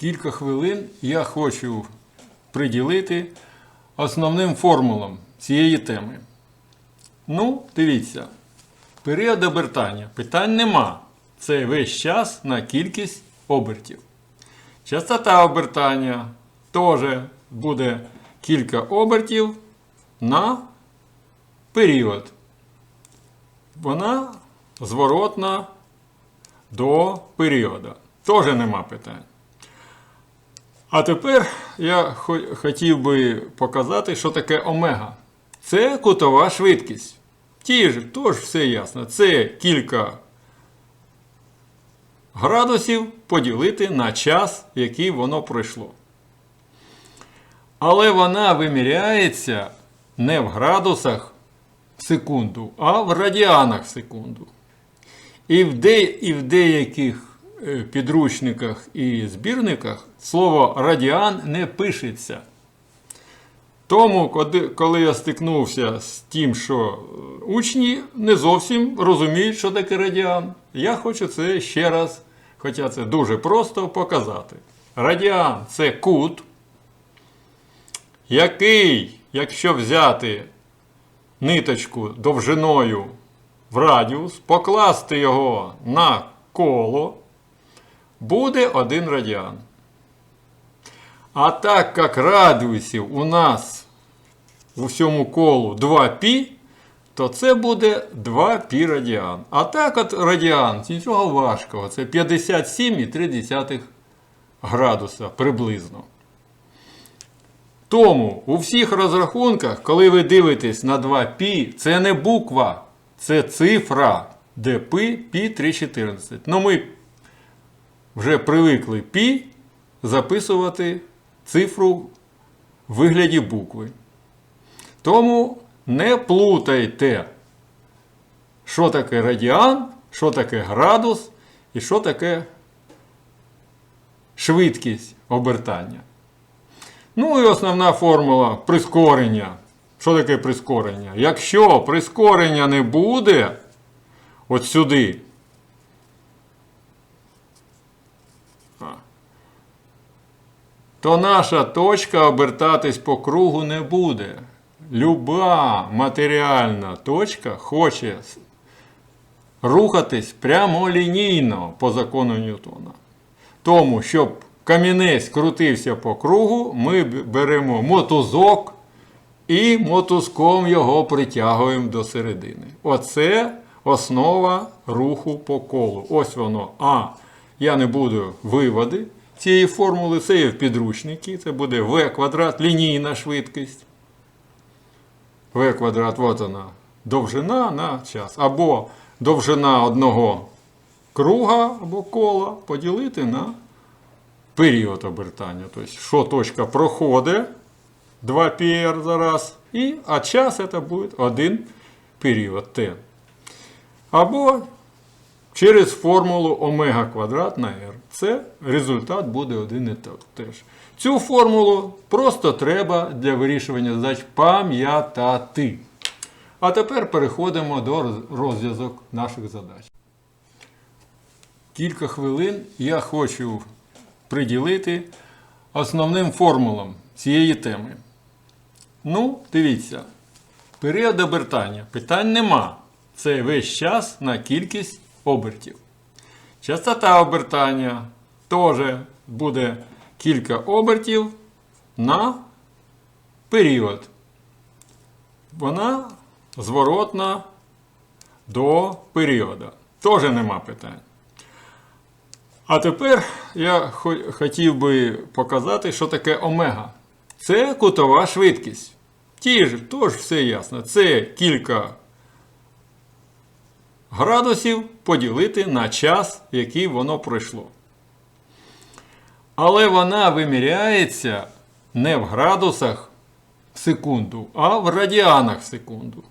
кілька хвилин я хочу приділити основним формулам цієї теми. Ну, дивіться, період обертання. Питань нема. Це весь час на кількість обертів. Частота обертання теж буде кілька обертів на період. Вона зворотна до періоду. Теж нема питань. А тепер я хотів би показати, що таке омега. Це кутова швидкість. Ті ж, тож все ясно. Це кілька градусів поділити на час, який воно пройшло. Але вона виміряється не в градусах в секунду, а в радіанах в секунду. І в, де, і в деяких підручниках і збірниках слово радіан не пишеться. Тому, коли- коли я стикнувся з тим, що е, учні не зовсім розуміють, що таке радіан, я хочу це ще раз, хоча це дуже просто показати. Радіан це кут, який, якщо взяти ниточку довжиною в радіус, покласти його на коло, буде один радіан. А так як радіусів у нас у всьому колу 2π, то це буде 2π радіан. А так от радіан, нічого важкого, це 57,3 градуса приблизно. Тому у всіх розрахунках, коли ви дивитесь на 2π, це не буква, це цифра, де π, π 314. Ну ми вже привикли π записувати цифру в вигляді букви. Тому не плутайте, що таке радіан, що таке градус і що таке швидкість обертання. Ну і основна формула прискорення. Що таке прискорення? Якщо прискорення не буде от сюди, то наша точка обертатись по кругу не буде. Люба матеріальна точка хоче рухатись прямолінійно по закону Ньютона. Тому, щоб камінець крутився по кругу, ми беремо мотузок і мотузком його притягуємо до середини. Оце основа руху по колу. Ось воно. А. Я не буду виводи цієї формули. Це є в підручнику. Це буде v квадрат, лінійна швидкість. v квадрат, от вона. Довжина на час. Або довжина одного круга або кола поділити на період обертання. Тобто, що точка проходить 2 πr за раз, і, а час це буде один період t. Або через формулу омега квадрат на r. Це результат буде один і теж. Цю формулу просто треба для вирішування задач пам'ятати. А тепер переходимо до розв'язок наших задач. Кілька хвилин я хочу приділити основним формулам цієї теми. Ну, дивіться, період обертання. Питань нема. Це весь час на кількість обертів. Частота обертання теж буде кілька обертів на період. Вона зворотна до періоду. Теж нема питань. А тепер я хотів би показати, що таке омега. Це кутова швидкість. Ті ж, тож все ясно. Це кілька градусів поділити на час, який воно пройшло. Але вона виміряється не в градусах в секунду, а в радіанах в секунду.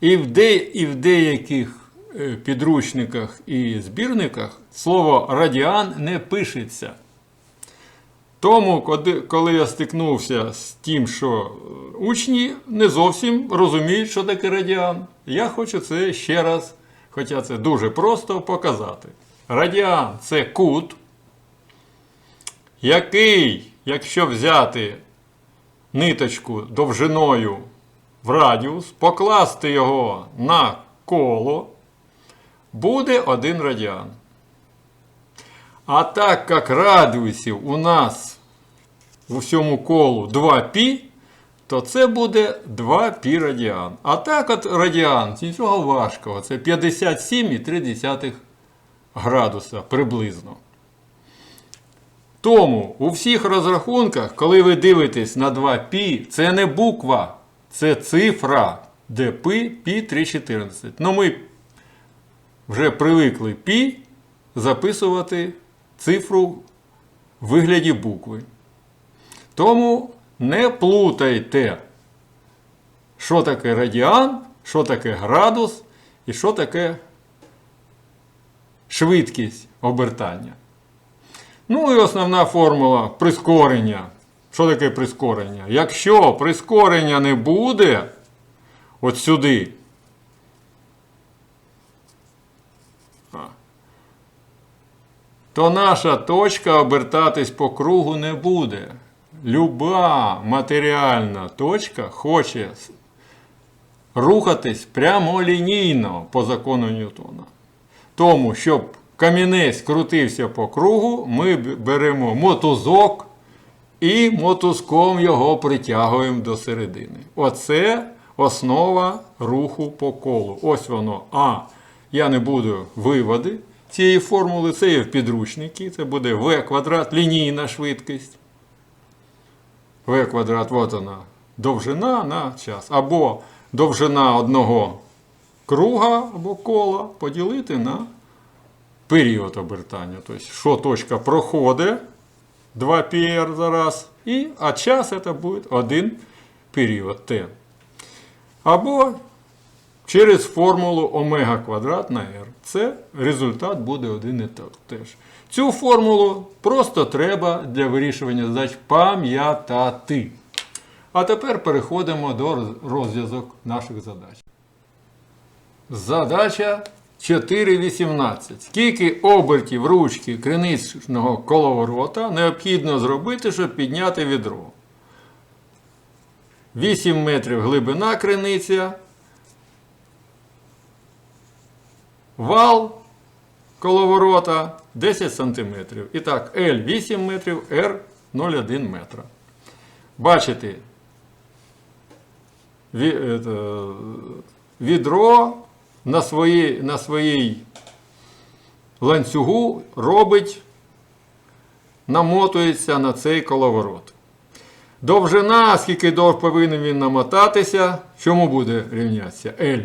І в, де, і в деяких е, підручниках і збірниках слово радіан не пишеться. Тому, коли- я стикнувся з тим, що е, учні не зовсім розуміють, що таке радіан, я хочу це ще раз, хоча це дуже просто показати. Радіан це кут, який, якщо взяти ниточку довжиною в радіус, покласти його на коло, буде 1 радіан. А так як радіусів у нас в усьому колу 2π, то це буде 2 π радіан. А так от радіан, нічого важкого, це 57,3 градуса приблизно. Тому у всіх розрахунках, коли ви дивитесь на 2π, це не буква, це цифра, де π, π 314. Ну ми вже привикли π записувати цифру в вигляді букви. Тому не плутайте, що таке радіан, що таке градус і що таке швидкість обертання. Ну і основна формула прискорення. Що таке прискорення? Якщо прискорення не буде от сюди, то наша точка обертатись по кругу не буде. Люба матеріальна точка хоче рухатись прямолінійно по закону Ньютона. Тому, щоб камінець крутився по кругу, ми беремо мотузок і мотузком його притягуємо до середини. Оце основа руху по колу. Ось воно. А. Я не буду виводи цієї формули, це є в підручнику. Це буде v квадрат, лінійна швидкість. V квадрат, от вона, довжина на час. Або довжина одного круга або кола поділити на період обертання. Тобто, що точка проходить 2 πr за раз, і, а час це буде один період t. Або через формулу омега квадрат на r. Це результат буде один і так теж. Цю формулу просто треба для вирішування задач пам'ятати. А тепер переходимо до розв'язок наших задач. Задача 4.18. Скільки обертів ручки криничного коловорота необхідно зробити, щоб підняти відро? 8 метрів глибина криниця. Вал коловорота 10 см. І так, L 8 метрів, R 0,1 метра. Бачите, відро на своїй, на своїй ланцюгу робить, намотується на цей коловорот. Довжина, скільки довж повинен він намотатися, чому буде рівнятися? L.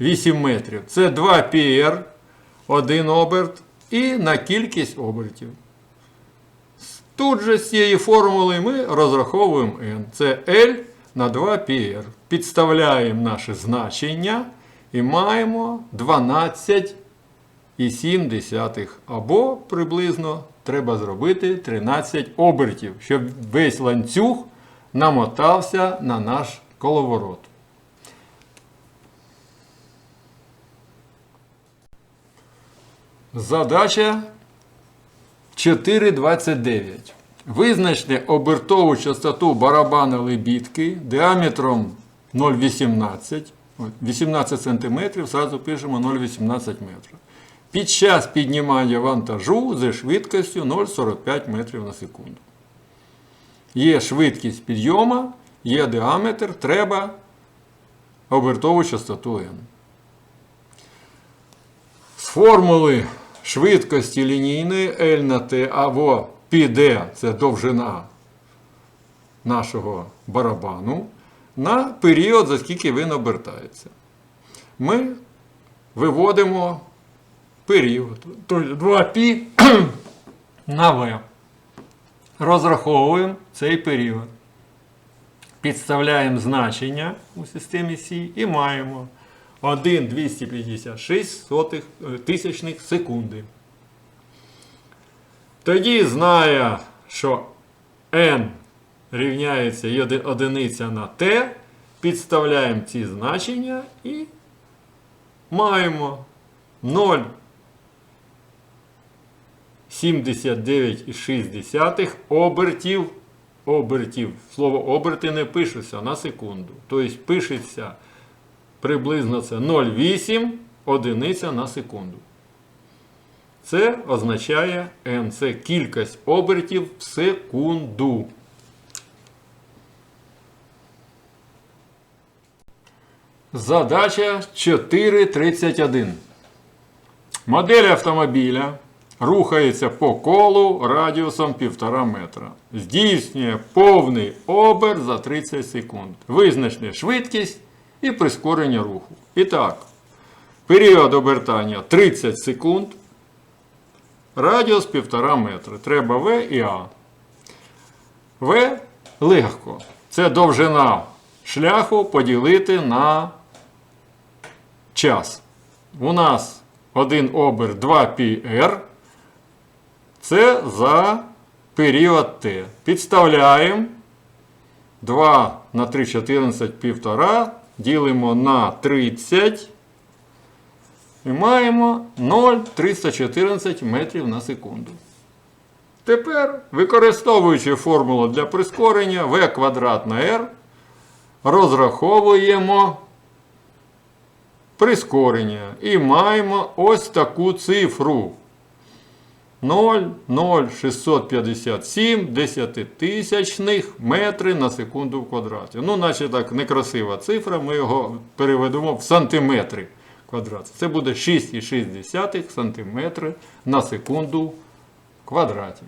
8 метрів. Це 2 πr, один оберт, і на кількість обертів. Тут же з цієї формули ми розраховуємо n. Це L на 2 πr. Підставляємо наше значення і маємо 12,7. Або приблизно треба зробити 13 обертів, щоб весь ланцюг намотався на наш коловорот. Задача 4.29. Визначте обертову частоту барабана лебідки діаметром 0,18. 18 см, зразу пишемо 0,18 метра. Під час піднімання вантажу зі швидкістю 0,45 метрів на секунду. Є швидкість підйому, є діаметр, треба обертову частоту n. Формули швидкості лінійної L на T або PD це довжина нашого барабану, на період, за скільки він обертається. Ми виводимо період, тобто 2π на V. Розраховуємо цей період. Підставляємо значення у системі Сі і маємо 1,256 сотих, е, тисячних секунди. Тоді знає, що n рівняється одиниця на t, підставляємо ці значення і маємо 0,7 79,6 обертів. Обертів. Слово оберти не пишеться на секунду. Тобто пишеться приблизно це 0,8 одиниця на секунду. Це означає n. Це кількість обертів в секунду. Задача 4.31. Модель автомобіля рухається по колу радіусом 1,5 метра. Здійснює повний оберт за 30 секунд. Визначте швидкість і прискорення руху. І так, період обертання 30 секунд. Радіус 1,5 метра. Треба В і А. В легко. Це довжина шляху поділити на час. У нас один оберт 2πr. Це за період Т. Підставляємо 2 на 3, 14, 1,5. Ділимо на 30. І маємо 0,314 метрів на секунду. Тепер, використовуючи формулу для прискорення v квадрат на r, розраховуємо прискорення і маємо ось таку цифру. 0,0657 десятитисячних метри на секунду в квадраті. Ну, наче так некрасива цифра, ми його переведемо в сантиметри квадраті. Це буде 6,6 см на секунду в квадраті.